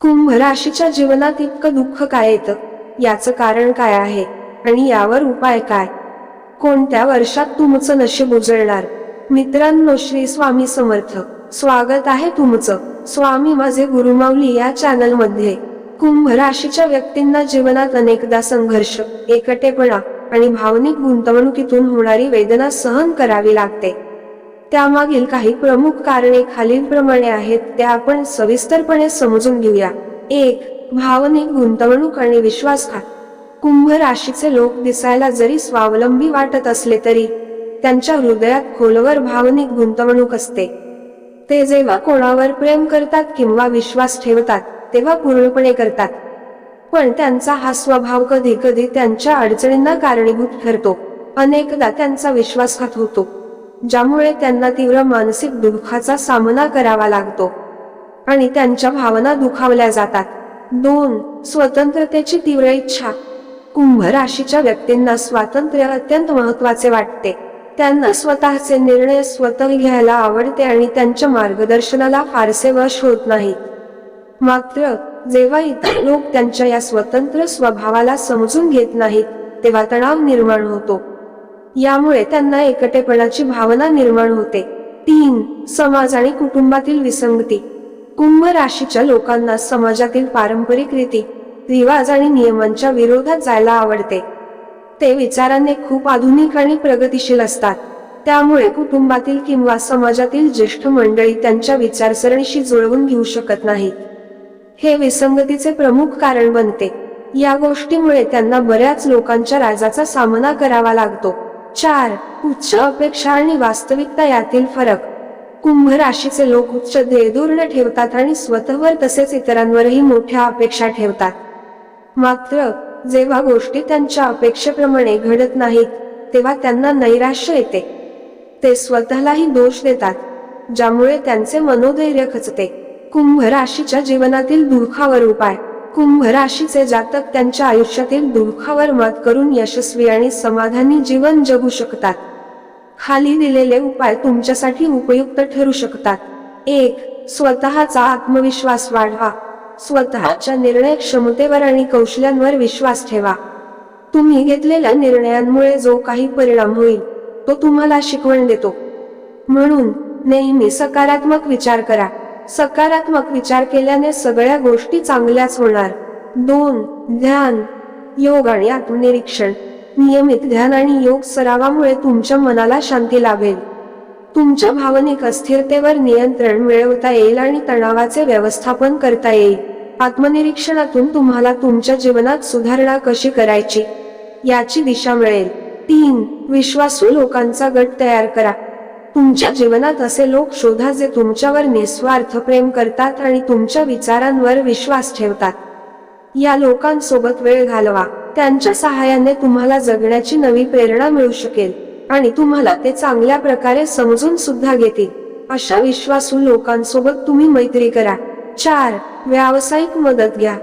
कुंभ राशीच्या जीवनात इतकं दुःख काय येतं? याचं कारण काय आहे? आणि यावर उपाय काय? कोणत्या वर्षात तुमचं नशीब उजळणार? मित्रांनो श्री स्वामी समर्थ. स्वागत आहे तुमचं. स्वामी माझे गुरुमाऊली या चॅनलमध्ये. कुंभ राशीच्या व्यक्तींना जीवनात अनेकदा संघर्ष एकटेपणा आणि भावनिक गुंतवणुकीतून होणारी वेदना सहन करावी लागते. त्यामागील काही प्रमुख कारणे खालीलप्रमाणे आहेत ते आपण सविस्तरपणे समजून घेऊया. एक भावनिक गुंतवणूक आणि विश्वासघात कुंभ राशीचे लोक दिसायला जरी स्वावलंबी वाटत असले तरी त्यांच्या हृदयात खोलवर भावनिक गुंतवणूक असते. ते जेव्हा कोणावर प्रेम करतात किंवा विश्वास ठेवतात तेव्हा पूर्णपणे करतात. पण त्यांचा हा स्वभाव कधी कधी त्यांच्या अडचणींना कारणीभूत ठरतो. अनेकदा त्यांचा विश्वासघात होतो. ज्यामुळे त्यांना तीव्र मानसिक दुःखाचा सामना करावा लागतो आणि त्यांच्या भावना दुखावल्या जातात. दोन स्वतंत्रतेची तीव्र इच्छा. कुंभ राशीच्या व्यक्तींना स्वातंत्र्य अत्यंत महत्त्वाचे वाटते. त्यांना स्वतःचे निर्णय स्वतः घ्यायला आवडते आणि त्यांच्या मार्गदर्शनाला फारसे वश होत नाही. मात्र जेव्हा इतर लोक त्यांच्या या स्वतंत्र स्वभावाला समजून घेत नाहीत तेव्हा तणाव निर्माण होतो. यामुळे त्यांना एकटेपणाची भावना निर्माण होते. तीन समाज आणि कुटुंबातील विसंगती. कुंभ राशीच्या लोकांना समाजातील पारंपरिक रीती रिवाज आणि नियमांच्या विरोधात जायला आवडते. ते विचाराने खूप आधुनिक आणि प्रगतिशील असतात. त्यामुळे कुटुंबातील किंवा समाजातील ज्येष्ठ मंडळी त्यांच्या विचारसरणीशी जुळवून घेऊ शकत नाहीत. हे विसंगतीचे प्रमुख कारण बनते. या गोष्टीमुळे त्यांना बऱ्याच लोकांच्या राजाचा सामना करावा लागतो. चार उच्च अपेक्षा आणि वास्तविकता यातील फरक. कुंभ राशीचे लोक उच्च ध्येयधोरण ठेवतात आणि स्वतःवर तसेच इतरांवरही मोठ्या अपेक्षा ठेवतात. मात्र जेव्हा गोष्टी त्यांच्या अपेक्षेप्रमाणे घडत नाहीत तेव्हा त्यांना नैराश्य येते. ते स्वतःलाही दोष देतात ज्यामुळे त्यांचे मनोधैर्य खचते. कुंभ राशीच्या जीवनातील दुःखावर उपाय. कुंभ राशीचे जातक त्यांच्या आयुष्यातील दुःखावर मात करून यशस्वी आणि समाधानी जीवन जगू शकतात. खाली दिलेले उपाय तुमच्यासाठी उपयुक्त ठरू शकतात. एक स्वतःचा आत्मविश्वास वाढवा. स्वतःच्या निर्णय क्षमतेवर आणि कौशल्यांवर विश्वास ठेवा. तुम्ही घेतलेल्या निर्णयांमुळे जो काही परिणाम होईल तो तुम्हाला शिकवण देतो. म्हणून नेहमी सकारात्मक विचार करा. सकारात्मक विचार केल्याने सगळ्या गोष्टी चांगल्याच होणार. दोन ध्यान. योग आणि आत्मनिरीक्षण. नियमित ध्यान आणि योग सरावामुळे तुमच्या मनाला शांती लाभेल. तुमच्या भावनिक अस्थिरतेवर नियंत्रण मिळवता येईल आणि तणावाचे व्यवस्थापन करता येईल. आत्मनिरीक्षणातून तुम्हाला तुमच्या जीवनात सुधारणा कशी करायची? याची दिशा मिळेल. तीन विश्वासू लोकांचा गट तयार करा. तुमच्या जीवनात असे लोक शोधा जे तुमच्यावर निस्वार्थ प्रेम करतात आणि तुमच्या विचारांवर विश्वास ठेवतात. या लोकांसोबत वेळ घालवा. त्यांच्या सहाय्याने तुम्हाला जगण्याची नवी प्रेरणा मिळू शकेल आणि तुम्हाला ते चांगल्या प्रकारे समजून सुद्धा घेतील. अशा विश्वासू लोकांसोबत तुम्ही मैत्री करा. चार व्यावसायिक मदत घ्या.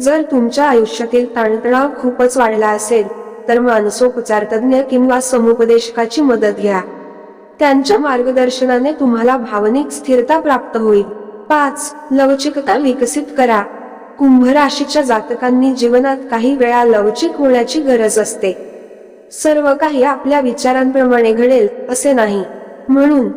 जर तुमच्या आयुष्यातील ताणतणाव खूपच वाढला असेल तर मानसोपचार तज्ज्ञ किंवा समुपदेशकाची मदत घ्या. त्यांच्या मार्गदर्शनाने तुम्हाला भावनिक स्थिरता प्राप्त होईल. पाच लवचिकता विकसित करा. कुंभ राशीच्या जातकांनी जीवनात काही वेळा लवचिक होण्याची गरज असते. सर्व काही आपल्या विचारांप्रमाणे घडेल असे नाही. म्हणून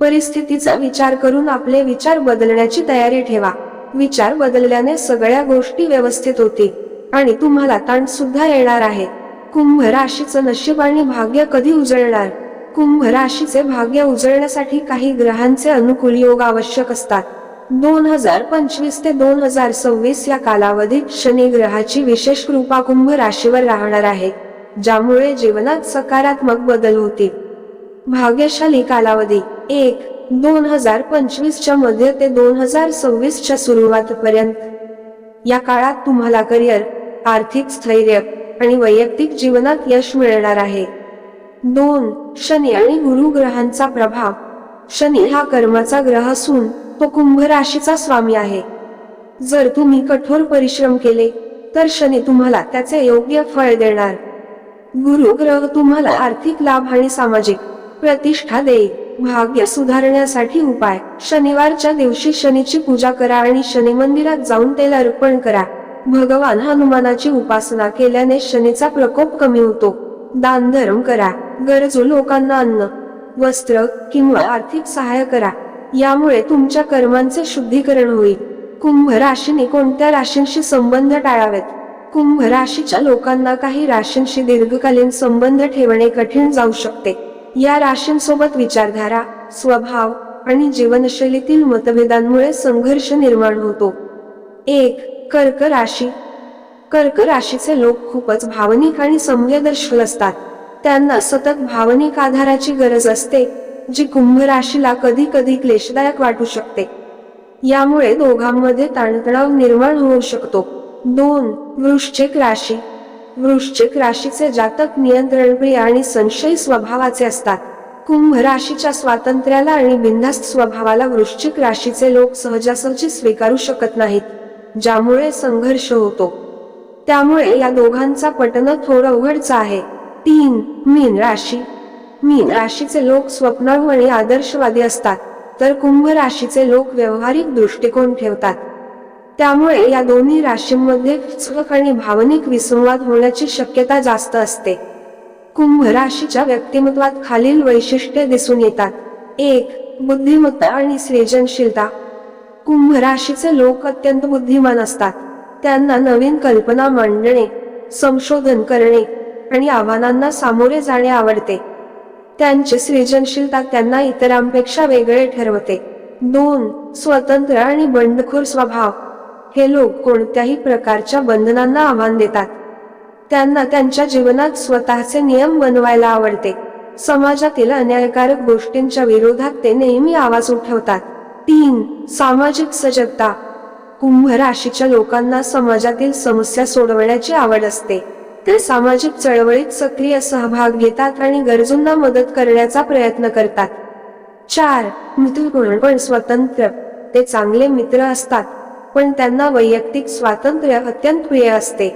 परिस्थितीचा विचार करून आपले विचार बदलण्याची तयारी ठेवा. विचार बदलल्याने सगळ्या गोष्टी व्यवस्थित होतील आणि तुम्हाला ताण सुद्धा येणार आहे. कुंभ राशीचं नशीब आणि भाग्य कधी उजळणार? कुंभ राशीचे भाग्य उजळण्यासाठी काही ग्रहांचे अनुकूल योग आवश्यक असतात. दोन हजार पंचवीस ते दोन हजार सव्वीस या कालावधीत शनी ग्रहाची विशेष कृपा कुंभ राशीवर राहणार आहे ज्यामुळे जीवनात सकारात्मक बदल होतील. भाग्यशाली कालावधी एक दोन हजार पंचवीसच्या मध्ये ते दोन हजार सव्वीसच्या सुरुवातपर्यंत. या काळात तुम्हाला करिअर आर्थिक स्थैर्य आणि वैयक्तिक जीवनात यश मिळणार आहे. दोन शनी आणि गुरु ग्रहांचा प्रभाव. शनी हा कर्माचा ग्रह असून तो कुंभ राशीचा स्वामी आहे. जर तुम्ही कठोर परिश्रम केले तर शनी तुम्हाला त्याचे योग्य फळ देणार. गुरु ग्रह तुम्हाला आर्थिक लाभ आणि सामाजिक प्रतिष्ठा देईल. भाग्य सुधारण्यासाठी उपाय. शनिवारच्या दिवशी शनीची पूजा करा आणि शनी मंदिरात जाऊन तेल अर्पण करा. भगवान हनुमानाची उपासना केल्याने शनीचा प्रकोप कमी होतो. दान धर्म करा गरजू लोकांना अन्न वस्त्र किंवा आर्थिक सहाय्य करा. यामुळे तुमच्या कर्मांचे शुद्धीकरण होईल. कुंभ राशीने कोणत्या राशींशी संबंध टाळावेत? कुंभ राशीच्या लोकांना काही राशींशी दीर्घकालीन संबंध ठेवणे कठीण जाऊ शकते. या राशींसोबत विचारधारा स्वभाव आणि जीवनशैलीतील मतभेदांमुळे संघर्ष निर्माण होतो. एक कर्क राशी. कर्क राशीचे लोक खूपच भावनिक आणि संवेदनशील असतात. त्यांना सतत भावनिक आधाराची गरज असते जी कुंभ राशीला कधी कधी क्लेशदायक वाटू शकते. यामुळे दोघांमध्ये ताणतणाव निर्माण होऊ शकतो. दोन वृश्चिक राशी. वृश्चिक राशीचे जातक नियंत्रणप्रिय आणि संशयी स्वभावाचे असतात. कुंभ राशीच्या स्वातंत्र्याला आणि बिंधास्त स्वभावाला वृश्चिक राशीचे लोक सहजासहजी स्वीकारू शकत नाहीत ज्यामुळे संघर्ष होतो. त्यामुळे या दोघांचा पटणं थोडं अवघडचं आहे. तीन मीन राशी. मीन राशीचे लोक स्वप्नाळू आणि आदर्शवादी असतात तर कुंभ राशीचे लोक व्यावहारिक दृष्टिकोन ठेवतात. त्यामुळे या दोन्ही राशींमध्ये चुक आणि भावनिक विसंवाद होण्याची शक्यता जास्त असते. कुंभ राशीच्या व्यक्तिमत्वात खालील वैशिष्ट्ये दिसून येतात. एक बुद्धिमत्ता आणि सृजनशीलता. कुंभ राशीचे लोक अत्यंत बुद्धिमान असतात. त्यांना नवीन कल्पना मांडणे संशोधन करणे आणि आव्हानांना सामोरे जाणे आवडते. त्यांची सृजनशीलता त्यांना इतरांपेक्षा वेगळे ठरवते. दोन स्वतंत्र आणि बंडखोर स्वभाव. हे लोक कोणत्याही प्रकारच्या बंधनांना आव्हान देतात. त्यांना त्यांच्या जीवनात स्वतःचे नियम बनवायला आवडते. समाजातील अन्यायकारक गोष्टींच्या विरोधात ते नेहमी आवाज उठवतात. तीन सामाजिक सजगता. कुंभ राशीच्या लोकांना समाजातील समस्या सोडवण्याची आवड असते. ते सामाजिक चळवळीत सक्रिय सहभाग घेतात आणि गरजूंना मदत करण्याचा प्रयत्न करतात. चार मित्रगुण पण स्वतंत्र. ते चांगले मित्र असतात पण त्यांना वैयक्तिक स्वातंत्र्य अत्यंत प्रिय असते.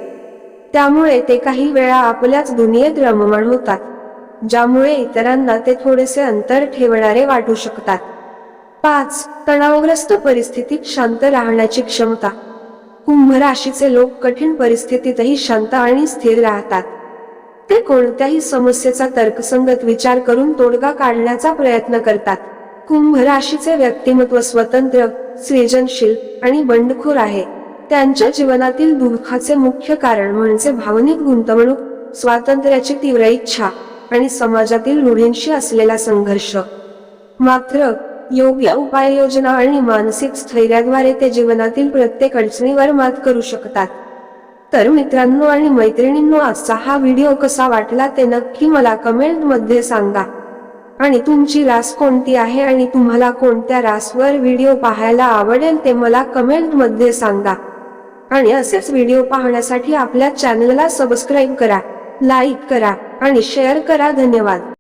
त्यामुळे ते काही वेळा आपल्याच दुनियेत रममाण होतात ज्यामुळे इतरांना ते थोडेसे अंतर ठेवणारे वाटू शकतात. पाच तणावग्रस्त परिस्थितीत शांत राहण्याची क्षमता. कुंभ राशीचे लोक कठीण परिस्थितीतही शांत आणि स्थिर राहतात. ते कोणत्याही समस्येचा तर्कसंगत विचार करून तोडगा काढण्याचा प्रयत्न करतात. कुंभ राशीचे व्यक्तिमत्व स्वतंत्र सृजनशील आणि बंडखोर आहे. त्यांच्या जीवनातील दुःखाचे मुख्य कारण म्हणजे भावनिक गुंतवणूक स्वातंत्र्याची तीव्र इच्छा आणि समाजातील रूढींशी असलेला संघर्ष. मात्र योग्य उपाययोजना आणि मानसिक स्थैर्याद्वारे ते जीवनातील प्रत्येक अडचणीवर मात करू शकतात. तर मित्रांनो आणि मैत्रिणींनो आजचा हा व्हिडिओ कसा वाटला ते नक्की मला कमेंटमध्ये सांगा. आणि तुमची रास कोणती आहे आणि तुम्हाला कोणत्या रासवर व्हिडिओ पाहायला आवडेल ते मला कमेंटमध्ये सांगा. आणि असेच व्हिडिओ पाहण्यासाठी आपल्या चॅनलला सबस्क्राईब करा लाईक करा आणि शेअर करा. धन्यवाद.